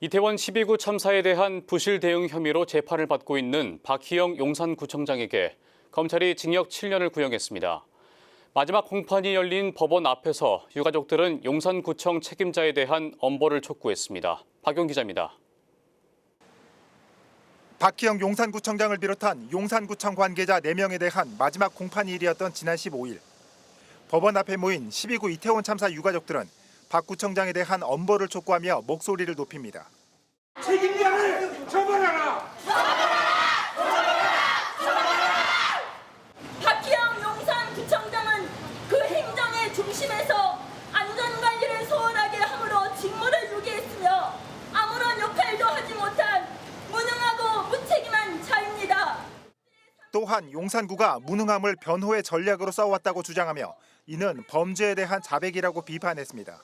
이태원 12구 참사에 대한 부실 대응 혐의로 재판을 받고 있는 박희영 용산구청장에게 검찰이 징역 7년을 구형했습니다. 마지막 공판이 열린 법원 앞에서 유가족들은 용산구청 책임자에 대한 엄벌을 촉구했습니다. 박용 기자입니다. 박희영 용산구청장을 비롯한 용산구청 관계자 4명에 대한 마지막 공판일이었던 지난 15일. 법원 앞에 모인 12구 이태원 참사 유가족들은 박 구청장에 대한 엄벌을 촉구하며 목소리를 높입니다. 책임자를 처벌하라! 박희영 용산 구청장은 그 행정의 중심에서 안전관리를 소홀하게 함으로 직무를 유기했으며 아무런 역할도 하지 못한 무능하고 무책임한 자입니다. 또한 용산구가 무능함을 변호의 전략으로 써왔다고 주장하며 이는 범죄에 대한 자백이라고 비판했습니다.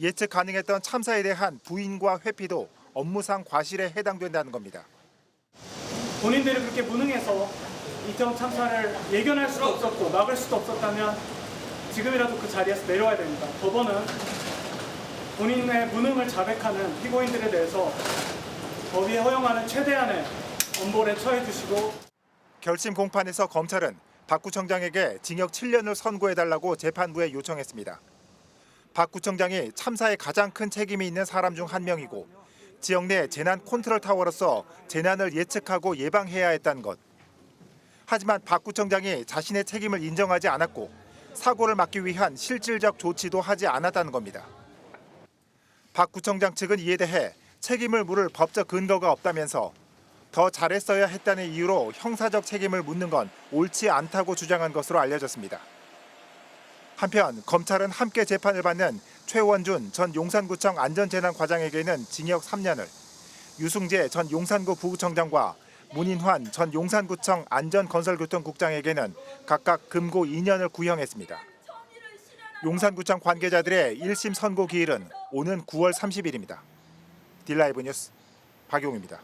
예측 가능했던 참사에 대한 부인과 회피도 업무상 과실에 해당된다는 겁니다. 본인들이 그렇게 무능해서 이태원 참사를 예견할 수도 없었고 막을 수도 없었다면 지금이라도 그 자리에서 내려와야 됩니다. 법원은 본인의 무능을 자백하는 피고인들에 대해서 법이 허용하는 최대한의 엄벌에 처해 주시고 결심 공판에서 검찰은 박 구청장에게 징역 7년을 선고해달라고 재판부에 요청했습니다. 박 구청장이 참사에 가장 큰 책임이 있는 사람 중 한 명이고 지역 내 재난 컨트롤 타워로서 재난을 예측하고 예방해야 했다는 것. 하지만 박 구청장이 자신의 책임을 인정하지 않았고 사고를 막기 위한 실질적 조치도 하지 않았다는 겁니다. 박 구청장 측은 이에 대해 책임을 물을 법적 근거가 없다면서 더 잘했어야 했다는 이유로 형사적 책임을 묻는 건 옳지 않다고 주장한 것으로 알려졌습니다. 한편 검찰은 함께 재판을 받는 최원준 전 용산구청 안전재난과장에게는 징역 3년을, 유승재 전 용산구 부구청장과 문인환 전 용산구청 안전건설교통국장에게는 각각 금고 2년을 구형했습니다. 용산구청 관계자들의 1심 선고 기일은 오는 9월 30일입니다. 딜라이브 뉴스 박용입니다.